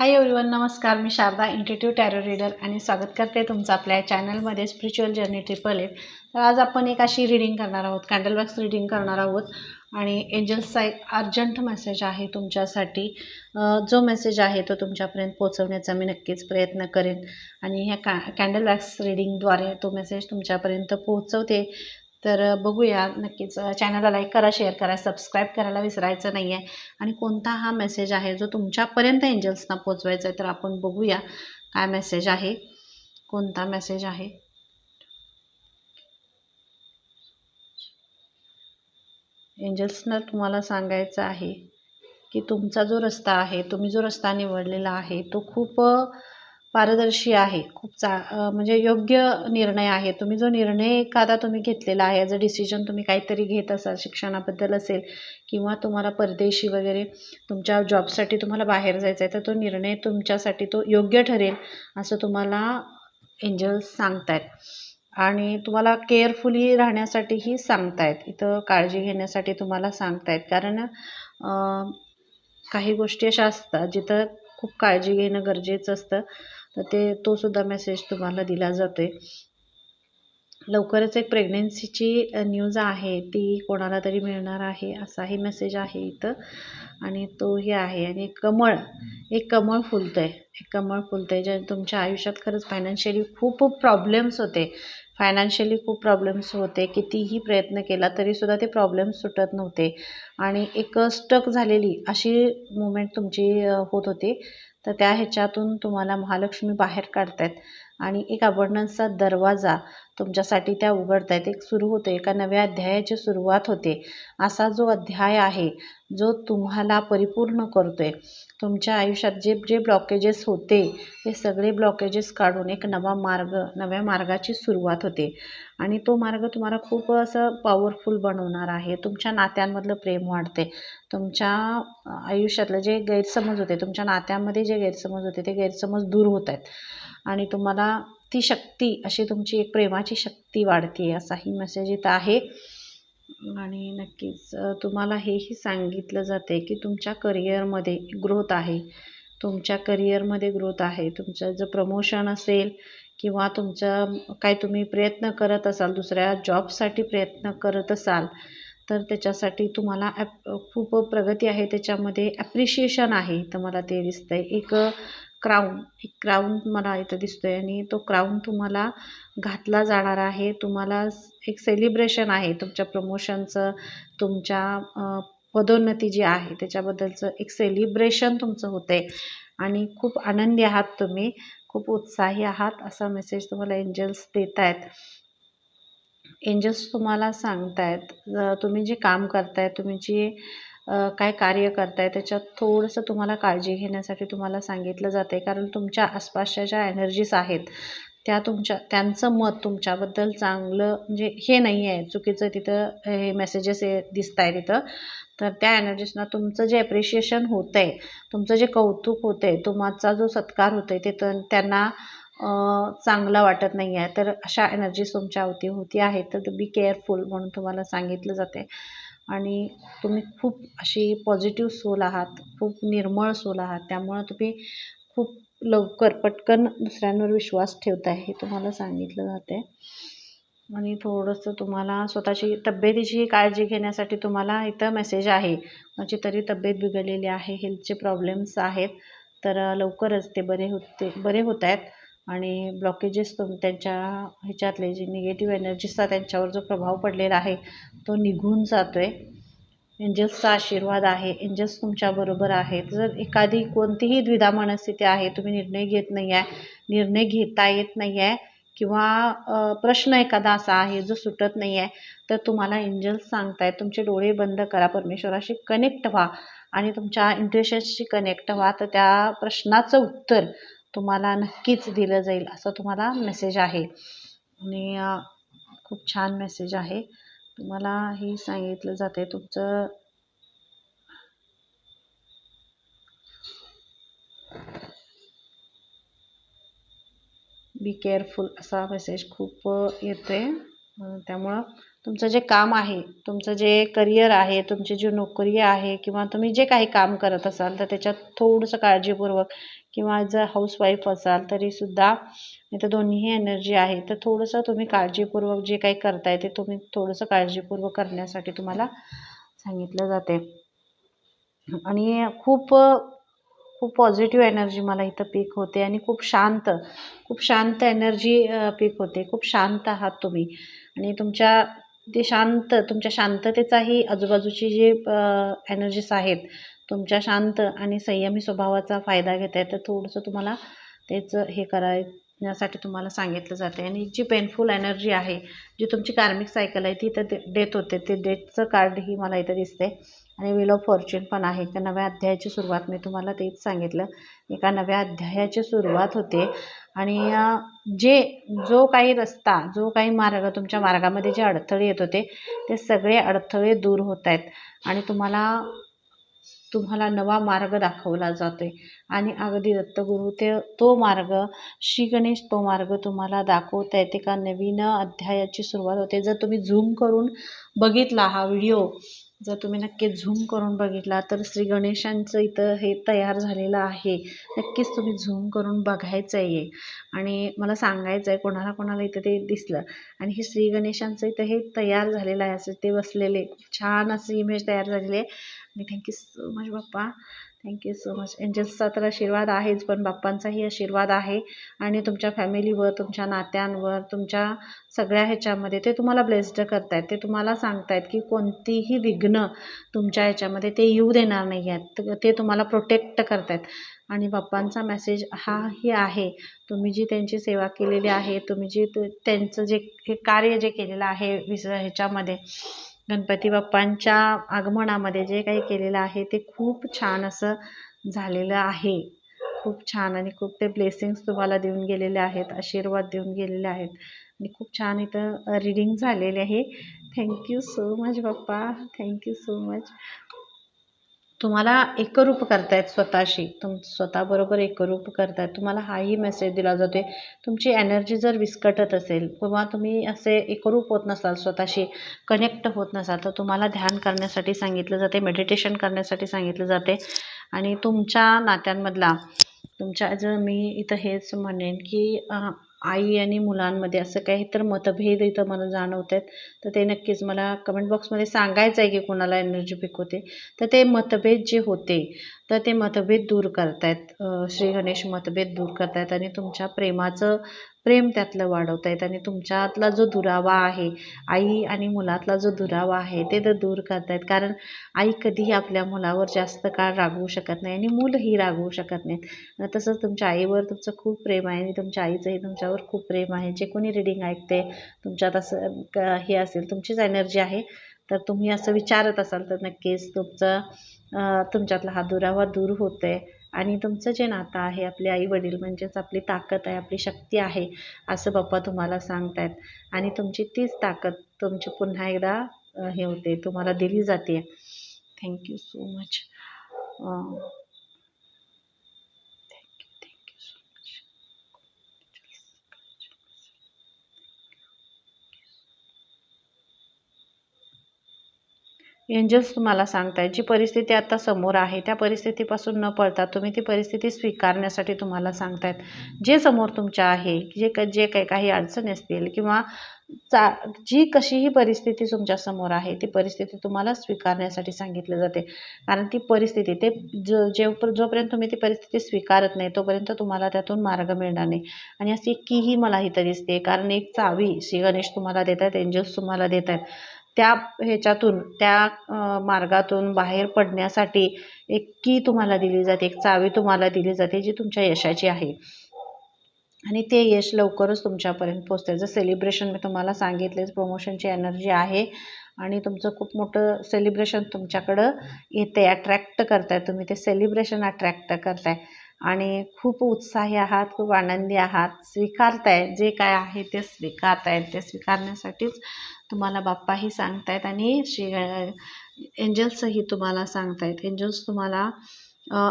हाय everyone नमस्कार. मी Sharda institute tarot reader आणि स्वागत करते तुमचं आपल्या चॅनलमध्ये स्पिरिच्युअल जर्नी ट्रिपल एट तर आज आपण एक अशी रीडिंग करणार आहोत कॅन्डल बॉक्स रीडिंग करणार आहोत. आणि एंजल्सचा एक अर्जंट मेसेज आहे तुमच्यासाठी. जो मेसेज आहे तो तुमच्यापर्यंत पोचवण्याचा मी नक्कीच प्रयत्न करेन. आणि ह्या का कॅन्डल बॉक्स रीडिंगद्वारे तो मेसेज तुमच्यापर्यंत पोहोचवते. तर बघूया. नक्कीच चॅनलला लाईक करा शेअर करा सबस्क्राईब करायला विसरायचं नाही आहे आणि कोणता हा मेसेज आहे जो तुमच्यापर्यंत एंजल्सना पोचवायचा आहे तर आपण बघूया काय मेसेज आहे. कोणता मेसेज आहे? एंजल्सना तुम्हाला सांगायचं आहे की तुमचा जो रस्ता आहे तुम्ही जो रस्ता निवडलेला आहे तो खूप पारदर्शी आहे. खूप चा म्हणजे योग्य निर्णय आहे. तुम्ही जो निर्णय एखादा तुम्ही घेतलेला आहे ॲज अ डिसिजन तुम्ही काहीतरी घेत असाल शिक्षणाबद्दल असेल किंवा तुम्हाला परदेशी वगैरे तुमच्या जॉबसाठी तुम्हाला बाहेर जायचं आहे तर तो निर्णय तुमच्यासाठी तो योग्य ठरेल असं तुम्हाला एंजल्स सांगतायत. आणि तुम्हाला केअरफुली राहण्यासाठीही सांगतायत. इथं काळजी घेण्यासाठी तुम्हाला सांगतायत. कारण काही गोष्टी अशा असतात जिथं खूप काळजी घेणं गरजेचं असतं. तर ते तोसुद्धा मेसेज तुम्हाला दिला जातोय. लवकरच एक प्रेग्नेन्सीची न्यूज आहे. ती कोणाला तरी मिळणार आहे असाही मेसेज आहे इथं. आणि तोही आहे. आणि कमळ एक कमळ फुलतं आहे एक कमळ फुलतं आहे ज्या तुमच्या आयुष्यात खरंच फायनान्शियली खूप प्रॉब्लेम्स होते. फायनान्शियली खूप प्रॉब्लेम्स होते. कितीही प्रयत्न केला तरीसुद्धा ते प्रॉब्लेम्स सुटत नव्हते. आणि एक स्टक झालेली अशी मुमेंट तुमची होत होती. तर त्या ह्याच्यातून तुम्हाला महालक्ष्मी बाहेर काढतायत. आणि एक अबंडन्सचा दरवाजा तुमच्यासाठी त्या उघडत आहेत एक सुरू होते एका नव्या अध्यायाची सुरुवात होते. असा जो अध्याय आहे जो तुम्हाला परिपूर्ण करतो आहे तुमच्या आयुष्यात जे जे ब्लॉकेजेस होते ते सगळे ब्लॉकेजेस काढून एक नवा मार्ग नव्या मार्गाची सुरुवात होते. आणि तो मार्ग तुम्हाला खूप असं पॉवरफुल बनवणार आहे. तुमच्या नात्यांमधलं प्रेम वाढते तुमच्या आयुष्यातलं जे गैरसमज होते तुमच्या नात्यामध्ये जे गैरसमज होते ते गैरसमज दूर होत आहेत आणि तुम्हाला ती शक्ती अशी तुमची एक प्रेमाची शक्ती वाढते असाही मेसेज इथं आहे. आणि नक्कीच तुम्हाला हेही सांगितलं जाते की तुमच्या करिअरमध्ये ग्रोथ आहे. तुमच्या करिअरमध्ये ग्रोथ आहे. तुमचं जर प्रमोशन असेल किंवा तुमचं काय तुम्ही प्रयत्न करत असाल दुसऱ्या जॉबसाठी प्रयत्न करत असाल तर त्याच्यासाठी तुम्हाला ॲप खूप प्रगती आहे. त्याच्यामध्ये ॲप्रिशिएशन आहे. तर मला ते दिसतंय. एक क्राऊन एक क्राऊन मला इथं दिसतोय आणि तो क्राऊन तुम्हाला घातला जाणार आहे. तुम्हाला एक सेलिब्रेशन आहे तुमच्या प्रमोशनचं तुमच्या पदोन्नती जी आहे त्याच्याबद्दलचं एक सेलिब्रेशन तुमचं होतंय. आणि खूप आनंदी आहात तुम्ही खूप उत्साही आहात असा मेसेज तुम्हाला एंजल्स देत आहेत एंजल्स तुम्हाला सांगतायत तुम्ही जे काम करताय तुम्ही जे काय कार्य करताय त्याच्यात थोडंसं तुम्हाला काळजी घेण्यासाठी तुम्हाला सांगितलं जाते कारण तुमच्या आसपासच्या ज्या एनर्जीज आहेत त्या तुमच्या त्यांचं मत तुमच्याबद्दल चांगलं म्हणजे हे नाही आहे चुकीचं तिथं हे मेसेजेस दिसत आहे तिथं. तर त्या एनर्जीसना तुमचं जे ॲप्रिशिएशन होतं आहे तुमचं जे कौतुक होतं आहे तुमचा जो सत्कार होतो आहे ते तर त्यांना चांगलं वाटत नाही आहे तर अशा एनर्जीज तुमच्या अवतीभोवती आहेत. तर बी केअरफुल म्हणून तुम्हाला सांगितलं जाते आणि तुम्ही खूप अशी पॉझिटिव्ह सोल आहात खूप निर्मळ सोल आहात. त्यामुळं तुम्ही खूप लवकर पटकन दुसऱ्यांवर विश्वास ठेवता हे तुम्हाला सांगितलं जातं आहे आणि थोडंसं तुम्हाला स्वतःची तब्येतीची काळजी घेण्यासाठी तुम्हाला इथं मेसेज आहे. माझी तरी तब्येत बिघडलेली आहे हेल्थचे प्रॉब्लेम्स आहेत. तर लवकरच ते बरे होते बरे होत आहेत. आणि ब्लॉकेजेस तुम त्यांच्या ह्याच्यातले जे निगेटिव्ह एनर्जीचा त्यांच्यावर जो प्रभाव पडलेला आहे तो निघून जातो आहे एंजल्सचा आशीर्वाद आहे. एंजल्स तुमच्याबरोबर आहेत. जर एखादी कोणतीही द्विधा मनस्थिती आहे तुम्ही निर्णय घेत नाही आहे निर्णय घेता येत नाही आहे किंवा प्रश्न एखादा असा आहे जो सुटत नाही आहे तर तुम्हाला एंजल्स सांगतायत तुमचे डोळे बंद करा परमेश्वराशी कनेक्ट व्हा आणि तुमच्या इंट्युशन्सशी कनेक्ट व्हा तर त्या प्रश्नाचं उत्तर तुम्हाला नक्कीच दिलं जाईल असं तुम्हाला मेसेज आहे. आणि खूप छान मेसेज आहे. तुम्हाला ही सांगितलं जाते तुमचं बी केअरफुल असा मेसेज खूप येतोय. त्यामुळं तुमचं जे काम आहे तुमचं जे करिअर आहे तुमची जी नोकरी आहे किंवा तुम्ही जे काही काम करत असाल तर त्याच्यात थोडंसं काळजीपूर्वक किंवा जर हाऊसवाईफ असाल तरीसुद्धा इथं दोन्हीही एनर्जी आहे. तर थोडंसं तुम्ही काळजीपूर्वक जे काही करताय ते तुम्ही थोडंसं काळजीपूर्वक करण्यासाठी तुम्हाला सांगितलं जाते. आणि खूप खूप पॉझिटिव्ह एनर्जी मला इथं पीक होते आणि खूप शांत खूप शांत एनर्जी पीक होते. खूप शांत आहात तुम्ही. आणि तुमच्या ते शांत तुमच्या शांततेचाही आजूबाजूची जी एनर्जीस आहेत तुमच्या शांत आणि संयमी स्वभावाचा फायदा घेत आहे तर थोडंसं तुम्हाला तेच हे करायसाठी तुम्हाला सांगितलं जाते आणि जी पेनफुल एनर्जी आहे जी तुमची कार्मिक सायकल आहे ती इथं डेथ होते. ते डेथचं कार्डही मला इथं दिसते आणि विल ऑफ फॉर्च्यून पण आहे. त्या नव्या अध्यायाची सुरुवात मी तुम्हाला तेच सांगितलं. एका नव्या अध्यायाची सुरुवात होते. आणि जे जो काही रस्ता जो काही मार्ग तुमच्या मार्गामध्ये जे अडथळे येत होते ते सगळे अडथळे दूर होत आहेत. आणि तुम्हाला तुम्हाला नवा मार्ग दाखवला जातो आहे आणि अगदी दत्तगुरू ते तो मार्ग श्री गणेश तो मार्ग तुम्हाला दाखवत आहेत एका नवीन अध्यायाची सुरुवात होते. जर तुम्ही झूम करून बघितला हा व्हिडिओ जर तुम्ही नक्की झूम करून बघितला तर श्री गणेशांचं इथं हे तयार झालेलं आहे. नक्कीच तुम्ही झूम करून बघायचं आहे आणि मला सांगायचं आहे कोणाला कोणाला इथं ते दिसलं. आणि हे श्री गणेशांचं इथं हे तयार झालेलं आहे. असं ते बसलेले. छान असं इमेज तयार झालेली आहे. आणि thank you so much Bappa. Thank you so much एंजल्सचा तर आशीर्वाद आहेच पण बाप्पांचाही आशीर्वाद आहे. आणि तुमच्या फॅमिलीवर तुमच्या नात्यांवर तुमच्या सगळ्या ह्याच्यामध्ये ते तुम्हाला ब्लेस्ड करतायत. ते तुम्हाला सांगतायत की कोणतीही विघ्न तुमच्या ह्याच्यामध्ये ते येऊ देणार नाही आहेत. ते तुम्हाला प्रोटेक्ट करतायत. आणि बाप्पांचा मेसेज हाही आहे. तुम्ही जी त्यांची सेवा केलेली आहे तुम्ही जी त्यांचं जे हे कार्य जे केलेलं आहे विस ह्याच्यामध्ये गणपती बाप्पांच्या आगमनामध्ये जे काही केलेलं आहे ते खूप छान असं झालेलं आहे. खूप छान आणि खूप ते ब्लेसिंग्स तुम्हाला देऊन गेलेले आहेत आशीर्वाद देऊन गेलेले आहेत. आणि खूप छान इथं रीडिंग झालेले आहे. Thank you so much Bappa. Thank you so much तुम्हाला एकरूप करतायत स्वतःशी. तुम स्वतःबरोबर एकरूप करतायत. तुम्हाला हाही मेसेज दिला जातो तुमची एनर्जी जर विस्कटत असेल किंवा तुम्ही असे एकरूप होत नसाल स्वतःशी कनेक्ट होत नसाल तर तुम्हाला ध्यान करण्यासाठी सांगितलं जाते मेडिटेशन करण्यासाठी सांगितलं जाते. आणि तुमच्या नात्यांमधला तुमच्या जर मी इथं हेच म्हणेन की आई आणि मुलांमध्ये असं काही तर मतभेद इथं मला जाणवत आहेत तर ते नक्कीच मला कमेंट बॉक्समध्ये सांगायचं आहे की कोणाला एनर्जी पिक होते तर ते मतभेद जे होते तर ते मतभेद दूर करतायत. श्री गणेश मतभेद दूर करतायत आणि तुमच्या प्रेमाचं प्रेम त्यातलं वाढवत आहेत आणि तुमच्यातला जो दुरावा आहे आई आणि मुलातला जो दुरावा आहे ते तर दूर करतायत. कारण आई कधीही आपल्या मुलावर जास्त काळ रागवू शकत नाही आणि मुलंही रागवू शकत नाहीत. तसंच तुमच्या आईवर तुमचं खूप प्रेम आहे आणि तुमच्या आईचंही तुमच्यावर खूप प्रेम आहे. जे कोणी रिडिंग ऐकते तुमच्यात असं हे असेल तुमचीच एनर्जी आहे. तर तुम्ही असं विचारत असाल तर नक्कीच तुमचं तुमच्यातला हा दुरावा दूर होतो आहे आणि तुमचं जे नातं आहे आपले आई वडील म्हणजेच आपली ताकद आहे आपली शक्ती आहे असं बाप्पा तुम्हाला सांगतायत. आणि तुमची तीच ताकद तुमची पुन्हा एकदा हे होते तुम्हाला दिली जाते. थँक्यू सो मच एंजल्स तुम्हाला सांगतायत जी परिस्थिती आता समोर आहे त्या परिस्थितीपासून न पळता तुम्ही ती परिस्थिती स्वीकारण्यासाठी तुम्हाला सांगतायत. जे समोर तुमच्या आहे जे क जे काही काही अडचणी असतील किंवा चा जी कशीही परिस्थिती तुमच्यासमोर आहे ती परिस्थिती तुम्हाला स्वीकारण्यासाठी सांगितलं जाते. कारण ती परिस्थिती ते जो जे जोपर्यंत तुम्ही ती परिस्थिती स्वीकारत नाही तोपर्यंत तुम्हाला त्यातून मार्ग मिळणार नाही. आणि अशी कीही मला इथं दिसते कारण एक चावी श्री गणेश तुम्हाला देत आहेत एंजल्स तुम्हाला देत आहेत त्या ह्याच्यातून त्या मार्गातून बाहेर पडण्यासाठी एक की तुम्हाला दिली जाते एक चावी तुम्हाला दिली जाते जी तुमच्या यशाची आहे. आणि ते यश लवकरच तुमच्यापर्यंत पोचते जर सेलिब्रेशन मी तुम्हाला सांगितलेच प्रमोशनची एनर्जी आहे आणि तुमचं खूप मोठं सेलिब्रेशन तुमच्याकडं येते अट्रॅक्ट करताय तुम्ही. ते सेलिब्रेशन अट्रॅक्ट करताय. आणि खूप उत्साही आहात खूप आनंदी आहात. स्वीकारताय जे काय आहे ते स्वीकारताय. ते स्वीकारण्यासाठीच तुम्हाला बाप्पाही सांगतायत आणि श्री एंजल्सही तुम्हाला सांगतायत. एंजल्स तुम्हाला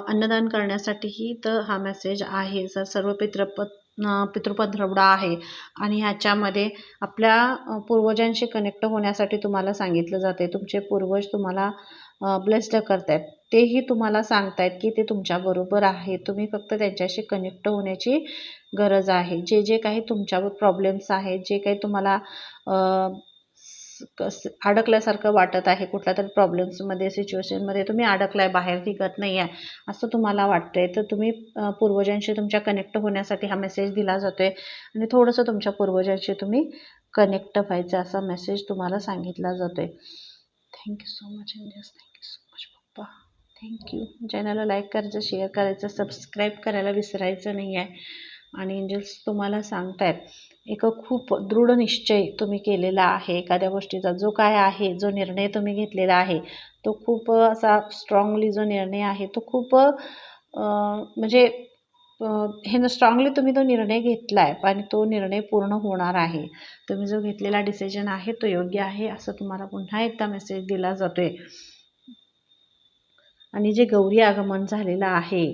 अन्नदान करण्यासाठीही तर हा मेसेज आहे. सर सर्व पितृ पितृपद पितृपंधरवडा आहे. आणि ह्याच्यामध्ये आपल्या पूर्वजांशी कनेक्ट होण्यासाठी तुम्हाला सांगितलं जाते तुमचे पूर्वज तुम्हाला ब्लेस्ड करतायत. तेही तुम्हाला सांगतायत की ते तुमच्याबरोबर आहे. तुम्ही फक्त त्यांच्याशी कनेक्ट होण्याची गरज आहे. जे जे काही तुमच्यावर प्रॉब्लेम्स आहेत जे काही तुम्हाला कस अडकल्यासारखं वाटत आहे कुठल्या तरी प्रॉब्लेम्समध्ये सिच्युएशनमध्ये तुम्ही अडकलाय बाहेर निघत नाही आहे असं तुम्हाला वाटतंय. तर तुम्ही पूर्वजांशी तुमच्या कनेक्ट होण्यासाठी हा मेसेज दिला जातोय. आणि थोडंसं तुमच्या पूर्वजांशी तुम्ही कनेक्ट व्हायचं असा मेसेज तुम्हाला सांगितला जातोय. थँक्यू सो मच इंडियस थँक्यू सो मच पप्पा. थँक्यू चॅनलला लाईक करायचं शेअर करायचं सबस्क्राईब करायला विसरायचं नाही आहे आणि एंजल्स तुम्हाला सांगतायत. एक खूप दृढ निश्चय तुम्ही केलेला आहे. एखाद्या गोष्टीचा जो काय आहे जो निर्णय तुम्ही घेतलेला आहे तो खूप असा स्ट्रॉंगली जो निर्णय आहे तो खूप म्हणजे हे स्ट्रॉंगली तुम्ही तो निर्णय घेतला आहे आणि तो निर्णय पूर्ण होणार आहे. तुम्ही जो घेतलेला डिसिजन आहे तो योग्य आहे असं तुम्हाला पुन्हा एकदा मेसेज दिला जातोय. आणि जे गौरी आगमन झालेलं आहे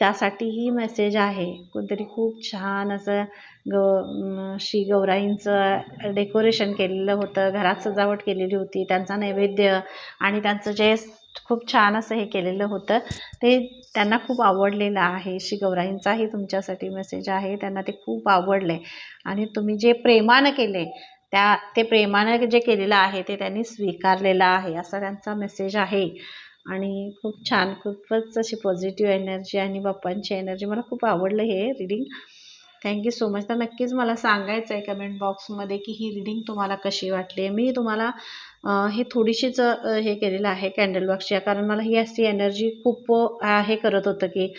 त्यासाठीही मेसेज आहे. कोणतरी खूप छान असं ग श्री गौराईंचं डेकोरेशन केलेलं होतं घरात सजावट केलेली होती त्यांचा नैवेद्य आणि त्यांचं जे खूप छान असं हे केलेलं होतं ते त्यांना खूप आवडलेलं आहे. श्री गौराईंचाही तुमच्यासाठी मेसेज आहे त्यांना ते खूप आवडलं. आहे आणि तुम्ही जे प्रेमानं केले त्या ते प्रेमानं जे केलेलं आहे ते त्यांनी स्वीकारलेलं आहे असा त्यांचा मेसेज आहे. आणि खूप छान खूपच अशी पॉझिटिव्ह एनर्जी आणि बाप्पांची एनर्जी मला खूप आवडलं हे रिडिंग थँक्यू सो मच तर नक्कीच मला सांगायचं आहे कमेंट बॉक्समध्ये की ही रिडिंग तुम्हाला कशी वाटली मी तुम्हाला हे थोडीशीच हे केलेलं आहे कॅन्डल बॉक्सच्या कारण मला ही अशी एनर्जी खूप हे करत होतं की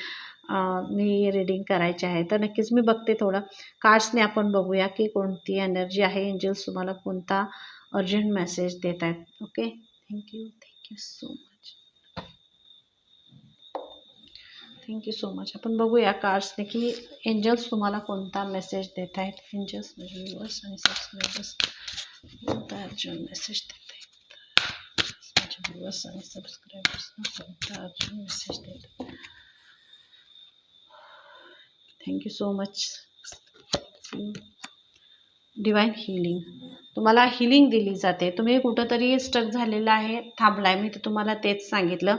मी रिडिंग करायची आहे. तर नक्कीच मी बघते थोडं. कार्ड्सने आपण बघूया की कोणती एनर्जी आहे. एंजल्स तुम्हाला कोणता अर्जंट मेसेज देत आहेत okay thank you thank you so much thank you so much आपण बघूया कार्ड्सने की एंजल्स तुम्हाला कोणता मेसेज देत आहेत. एंजल्स म्हणजे व्ह्युअर्स आणि सबस्क्रायबर्स कोणता अर्जुन मेसेज देत आहेत. माझे व्ह्युअर्स आणि सबस्क्रायबर्सना कोणता अर्जुन मेसेज देत thank you so much divine healing तुम्हाला हिलिंग दिली जाते. तुम्ही कुठंतरी स्टक झालेलं आहे थांबलाय. मी तर तुम्हाला तेच सांगितलं.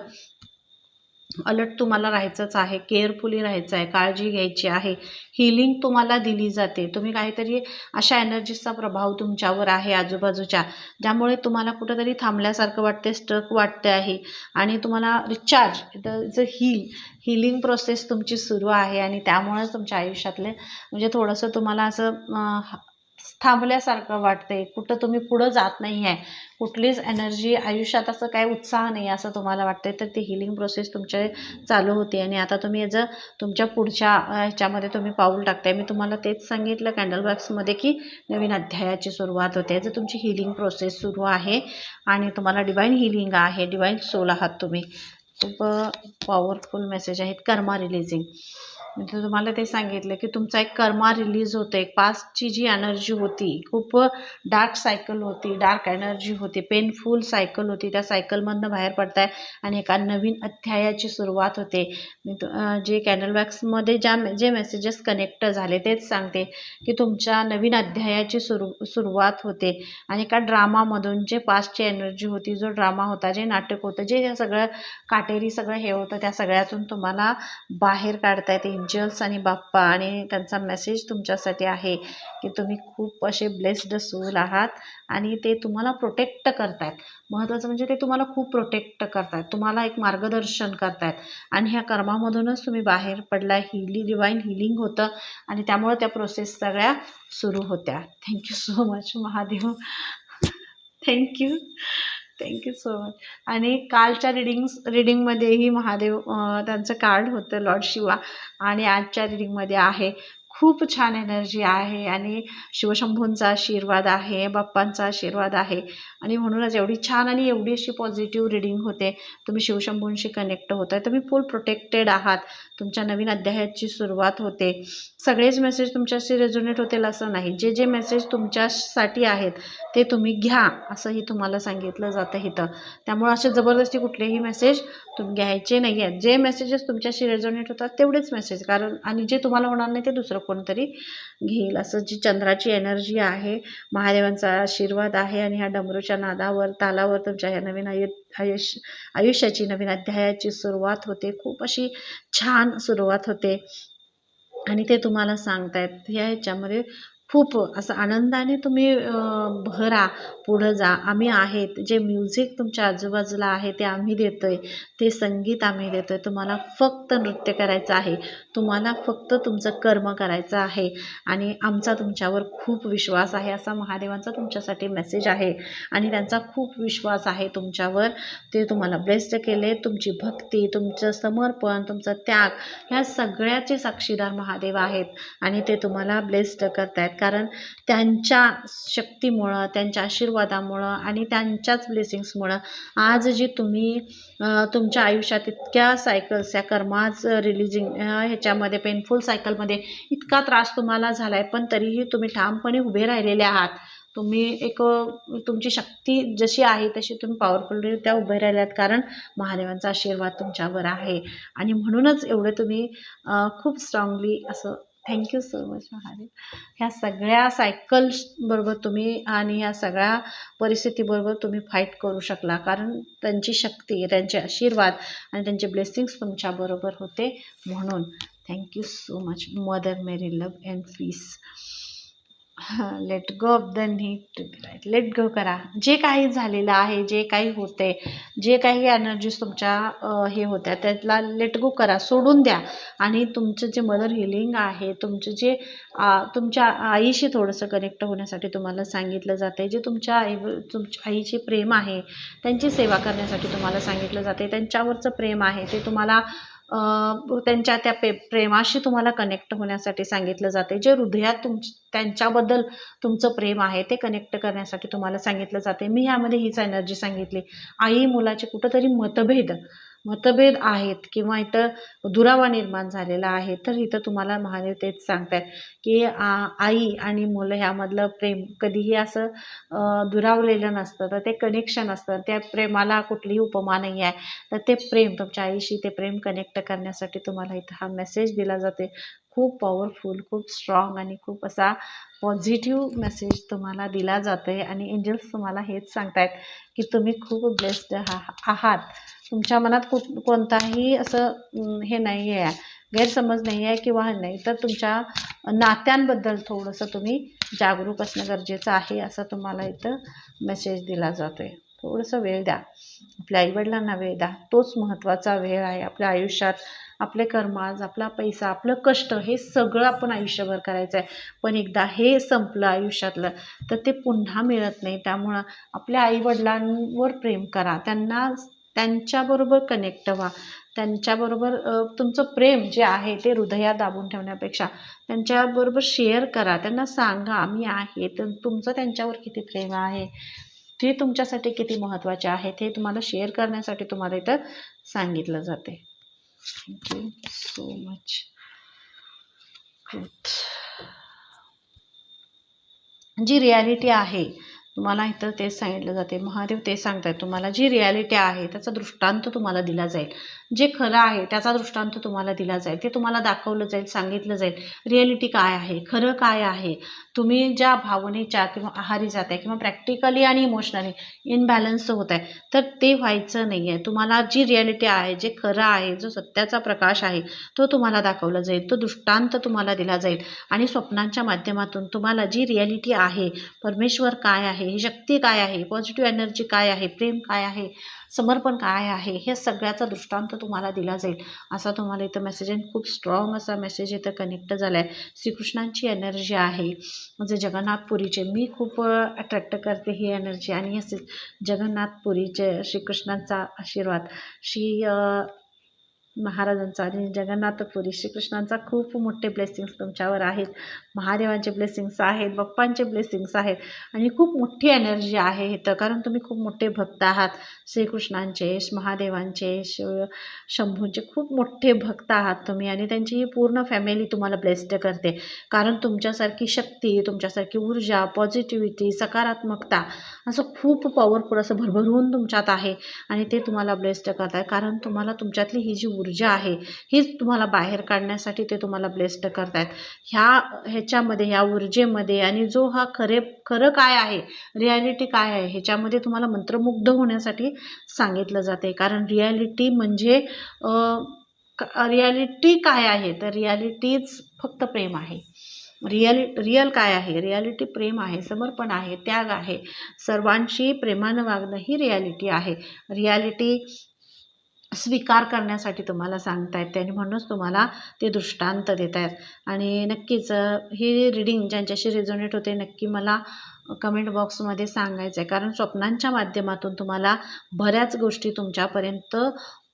अलर्ट तुम्हाला राहायचंच आहे केअरफुली राहायचं आहे काळजी घ्यायची आहे हिलिंग तुम्हाला दिली जाते. तुम्ही काहीतरी अशा एनर्जीचा प्रभाव तुमच्यावर आहे आजूबाजूच्या ज्यामुळे तुम्हाला कुठंतरी थांबल्यासारखं वाटते स्ट्रक वाटते आहे आणि तुम्हाला recharge the heal healing process तुमची सुरू आहे आणि त्यामुळेच तुमच्या आयुष्यातले म्हणजे थोडंसं तुम्हाला असं थांबल्यासारखं वाटते कुठं तुम्ही पुढं जात नाही आहे कुठलीच एनर्जी आयुष्यात असं काय उत्साह नाही असं तुम्हाला वाटते तर ती हिलिंग प्रोसेस तुमच्या चालू होती. आणि आता तुम्ही जर तुमच्या पुढच्या ह्याच्यामध्ये तुम्ही पाऊल टाकताय. मी तुम्हाला तेच सांगितलं कॅन्डल बॉक्समध्ये की नवीन अध्यायाची सुरुवात होते. जर तुमची हिलिंग प्रोसेस सुरू आहे. आणि तुम्हाला डिवाईन हिलिंग आहे. डिवाईन सोल आहात तुम्ही. खूप पॉवरफुल मेसेज आहेत. कर्मा रिलीजिंग मी तर तुम्हाला ते सांगितलं की तुमचा एक कर्मा रिलीज होतं एक पास्टची जी एनर्जी होती खूप डार्क सायकल होती डार्क एनर्जी होती पेनफुल सायकल होती. त्या सायकलमधनं बाहेर पडताय आणि एका नवीन अध्यायाची सुरुवात होते. मी जे कॅनलबॅक्समध्ये ज्या जे मेसेजेस कनेक्ट झाले तेच सांगते की तुमच्या नवीन अध्यायाची सुरू सुरुवात होते. आणि एका ड्रामामधून जे पास्टची एनर्जी होती जो ड्रामा होता जे नाटक होतं जे सगळं काटेरी सगळं हे होतं त्या सगळ्यातून तुम्हाला बाहेर काढता येते. एंजल्स आणि बाप्पा आणि त्यांचा मेसेज तुमच्यासाठी आहे की तुम्ही खूप असे ब्लेस्ड सोल आहात आणि ते तुम्हाला प्रोटेक्ट करतायत. महत्त्वाचं म्हणजे ते तुम्हाला खूप प्रोटेक्ट करतायत. तुम्हाला एक मार्गदर्शन करतायत. आणि ह्या कर्मामधूनच तुम्ही बाहेर पडला हिली डिवाईन हिलिंग होतं आणि त्यामुळे त्या प्रोसेस सगळ्या सुरू होत्या. Thank you so much Mahadev. Thank you thank you so much आणि कालच्या रिडिंग्स रिडिंगमध्येही महादेव त्यांचं कार्ड होतं लॉर्ड शिवा. आणि आजच्या रिडिंगमध्ये आहे. खूप छान एनर्जी आहे आणि शिवशंभूंचा आशीर्वाद आहे बाप्पांचा आशीर्वाद आहे. आणि म्हणूनच एवढी छान आणि एवढी अशी पॉझिटिव्ह रिडिंग होते. तुम्ही शिवशंभूंशी कनेक्ट होत आहे तुम्ही फुल प्रोटेक्टेड आहात. तुमच्या नवीन अध्यायाची सुरुवात होते. सगळेच मेसेज तुमच्याशी रेझोनेट होतील असं नाही. जे जे मेसेज तुमच्यासाठी आहेत ते तुम्ही घ्या असंही तुम्हाला सांगितलं जातं इथं. त्यामुळे असे जबरदस्ती कुठलेही मेसेज तुम्ही घ्यायचे नाही आहेत जे मेसेजेस तुमच्याशी रेझोनेट होतात तेवढेच मेसेज कारण आणि जे तुम्हाला होणार नाही ते दुसरं कोणतरी घेईल. असं जी चंद्राची एनर्जी आहे महादेवांचा आशीर्वाद आहे आणि ह्या डमरूच्या नादावर तालावर तुमच्या ह्या नवीन आयु आयुष्य आयुष्याची नवीन अध्यायाची सुरुवात होते. खूप अशी छान सुरुवात होते. आणि ते तुम्हाला सांगतायत. ह्या ह्याच्यामध्ये खूप असं आनंदाने तुम्ही भरा पुढं जा. आम्ही आहेत. जे म्युझिक तुमच्या आजूबाजूला आहे ते आम्ही देतोय. ते संगीत आम्ही देतोय. तुम्हाला फक्त नृत्य करायचं आहे. तुम्हाला फक्त तुमचं कर्म करायचं आहे. आणि आमचा तुमच्यावर खूप विश्वास आहे. असा महादेवांचा तुमच्यासाठी मेसेज आहे. आणि त्यांचा खूप विश्वास आहे तुमच्यावर. ते तुम्हाला ब्लेस्ड केले. तुमची भक्ती तुमचं समर्पण तुमचं त्याग ह्या सगळ्याचे साक्षीदार महादेव आहेत. आणि ते तुम्हाला ब्लेस्ड आहेत कारण त्यांच्या शक्तीमुळं त्यांच्या आशीर्वादामुळं आणि त्यांच्याच ब्लेसिंग्समुळं आज जी तुम्ही तुमच्या आयुष्यात इतक्या सायकल्स या कर्माज रिलीजिंग ह्याच्यामध्ये पेनफुल सायकलमध्ये इतका त्रास तुम्हाला झाला आहे पण तरीही तुम्ही ठामपणे उभे राहिलेले आहात. तुम्ही एक तुमची शक्ती जशी आहे तशी तुम्ही पॉवरफुलरित्या उभे राहिल्यात कारण महादेवांचा आशीर्वाद तुमच्यावर आहे. आणि म्हणूनच एवढं तुम्ही खूप स्ट्रॉंगली असं थँक्यू सो मच महादेव ह्या सगळ्या सायकल्सबरोबर तुम्ही आणि ह्या सगळ्या परिस्थितीबरोबर तुम्ही फाईट करू शकला. कारण त्यांची शक्ती त्यांचे आशीर्वाद आणि त्यांचे ब्लेसिंग्स तुमच्याबरोबर होते. म्हणून thank you so much Mother Mary love and peace let go of the need to be right let go करा. जे काही झालेलं आहे जे काही होते जे काही एनर्जीज तुमच्या हे होत्या त्यातला लेट गो करा सोडून द्या. आणि तुमचं जे मदर हिलिंग आहे तुमचं जे तुमच्या आईशी थोडंसं कनेक्ट होण्यासाठी तुम्हाला सांगितलं जातं आहे जे तुमच्या आई तुमच्या आईचे प्रेम आहे त्यांची सेवा करण्यासाठी तुम्हाला सांगितलं जाते त्यांच्यावरचं प्रेम आहे ते तुम्हाला त्यांच्या त्या पे प्रेमाशी तुम्हाला कनेक्ट होण्यासाठी सांगितलं जाते. जे हृदयात तुम त्यांच्याबद्दल तुमचं प्रेम आहे ते कनेक्ट करण्यासाठी तुम्हाला सांगितलं जाते. मी ह्यामध्ये हीच एनर्जी सांगितली. आई मुलाचे कुठंतरी मतभेद मतभेद आहेत किंवा इथं दुरावा निर्माण झालेला आहे तर इथं तुम्हाला महादेव तेच सांगतायत की आई आणि मुलं ह्यामधलं प्रेम कधीही असं दुरावलेलं नसतं. तर ते कनेक्शन असतं. त्या प्रेमाला कुठलीही उपमा नाही आहे. तर ते प्रेम तुमच्या आईशी ते प्रेम कनेक्ट करण्यासाठी तुम्हाला इथं हा मेसेज दिला जाते खूप पॉवरफुल खूप स्ट्रॉंग आणि खूप असा पॉझिटिव्ह मेसेज तुम्हाला दिला जातो आहे आणि एंजल्स तुम्हाला हेच सांगतायत की तुम्ही खूप ब्लेस्ड आहात. तुमच्या मनात कुठ कोणताही असं हे नाही आहे गैरसमज नाही आहे किंवा नाही तर तुमच्या नात्यांबद्दल थोडंसं तुम्ही जागरूक असणं गरजेचं आहे असं तुम्हाला इथं मेसेज दिला जातो आहे थोडंसं वेळ द्या. आपल्या आईवडिलांना वेळ द्या. तोच महत्त्वाचा वेळ आहे. आपल्या आयुष्यात आपले कर्माज आपला पैसा आपलं कष्ट हे सगळं आपण आयुष्यभर करायचं आहे पण एकदा हे संपलं आयुष्यातलं तर ते पुन्हा मिळत नाही. त्यामुळं आपल्या आईवडिलांवर प्रेम करा. त्यांना त्यांच्याबरोबर कनेक्ट व्हा. त्यांच्याबरोबर तुमचं प्रेम जे आहे ते हृदयात दाबून ठेवण्यापेक्षा त्यांच्याबरोबर शेअर करा. त्यांना सांगा मी आहे तर तुमचं त्यांच्यावर किती प्रेम आहे? ते तुमच्यासाठी किती महत्त्वाचे आहेत? हे तुम्हाला शेअर करण्यासाठी तुम्हाला इथं सांगितलं जाते. थँक्यू सो मच जी रियालिटी आहे तुम्हाला इथं तेच सांगितलं जाते. महादेव ते सांगतायत. तुम्हाला जी रियालिटी आहे त्याचा दृष्टांत तुम्हाला दिला जाईल. जे खरं आहे त्याचा दृष्टांत तुम्हाला दिला जाईल. ते तुम्हाला दाखवलं जाईल सांगितलं जाईल. रियालिटी काय आहे? खरं काय आहे? तुम्ही ज्या भावनेच्या किंवा आहारी जात आहे किंवा प्रॅक्टिकली आणि इमोशनली इनबॅलन्स होत आहे तर ते व्हायचं नाही आहे तुम्हाला जी रियालिटी आहे जे खरं आहे जो सत्याचा प्रकाश आहे तो तुम्हाला दाखवला जाईल. तो दृष्टांत तुम्हाला दिला जाईल. आणि स्वप्नांच्या माध्यमातून तुम्हाला जी रियालिटी आहे परमेश्वर काय आहे ही शक्ती काय आहे पॉझिटिव्ह एनर्जी काय आहे प्रेम काय आहे समर्पण काय आहे हे सगळ्याचा दृष्टांत तुम्हाला दिला जाईल. असा तुम्हाला इथं मेसेज आहे. खूप स्ट्रॉंग असा मेसेज इथं कनेक्ट झाला आहे श्रीकृष्णांची एनर्जी आहे. म्हणजे जगन्नाथपुरीचे मी खूप अट्रॅक्ट करते ही एनर्जी आणि असेल जगन्नाथपुरीचे श्रीकृष्णांचा आशीर्वाद. श्री महाराजांचा आणि जगन्नाथपुरी श्रीकृष्णांचा खूप मोठे ब्लेसिंग्स तुमच्यावर आहेत. महादेवांचे ब्लेसिंग्स आहेत बाप्पांचे ब्लेसिंग्स आहेत आणि खूप मोठी एनर्जी आहे इथं कारण तुम्ही खूप मोठे भक्त आहात. श्रीकृष्णांचे महादेवांचे शिव शंभूंचे खूप मोठे भक्त आहात तुम्ही आणि त्यांची ही पूर्ण फॅमिली तुम्हाला ब्लेस्ड करते. कारण तुमच्यासारखी शक्ती तुमच्यासारखी ऊर्जा पॉझिटिव्हिटी सकारात्मकता असं खूप पॉवरफुल असं भरभरून तुमच्यात आहे आणि ते तुम्हाला ब्लेस्ड करत आहे कारण तुम्हाला तुमच्यातली ही जी ऊर्जा आहे हीच तुम्हाला बाहेर काढण्यासाठी ते तुम्हाला ब्लेस्ड करत आहेत ह्या ह्याच्यामध्ये ह्या ऊर्जेमध्ये आणि जो हा खरे खरं काय आहे रियालिटी काय आहे ह्याच्यामध्ये तुम्हाला मंत्रमुग्ध होण्यासाठी सांगितलं जाते कारण रियालिटी म्हणजे रियालिटी काय आहे तर रियालिटीच फक्त प्रेम आहे. रियालि रियल काय आहे रियालिटी प्रेम आहे समर्पण आहे त्याग आहे. सर्वांशी प्रेमानं वागणं ही रियालिटी आहे. रियालिटी स्वीकार करण्यासाठी तुम्हाला सांगतायत त्यांनी म्हणूनच तुम्हाला ते दृष्टांत देत आहेत आणि नक्कीच हे रीडिंग ज्यांच्याशी रिझोनेट होते नक्की मला कमेंट बॉक्समध्ये सांगायचं आहे कारण स्वप्नांच्या माध्यमातून तुम्हाला बऱ्याच गोष्टी तुमच्यापर्यंत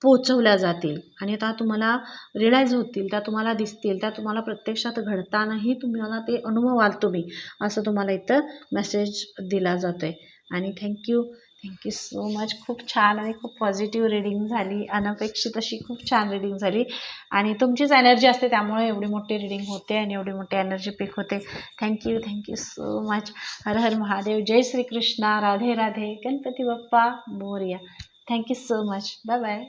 पोचवल्या जातील. आणि त्या तुम्हाला रिलाईज होतील त्या तुम्हाला दिसतील त्या तुम्हाला प्रत्यक्षात घडतानाही तुम्हाला ते अनुभवाल तुम्ही असं तुम्हाला इथं मेसेज दिला जातो आहे आणि थँक्यू थँक्यू सो मच खूप छान आणि खूप पॉझिटिव्ह रिडिंग झाली. अनपेक्षित अशी खूप छान रिडिंग झाली. आणि तुमचीच एनर्जी असते त्यामुळे एवढी मोठी रिडिंग होते आणि एवढी मोठी एनर्जी पिक होते. Thank you thank you so much Har Har Mahadev. Jai Shrikrishna. Radhe Radhe. Ganpati Bappa. Morya. Thank you so much bye bye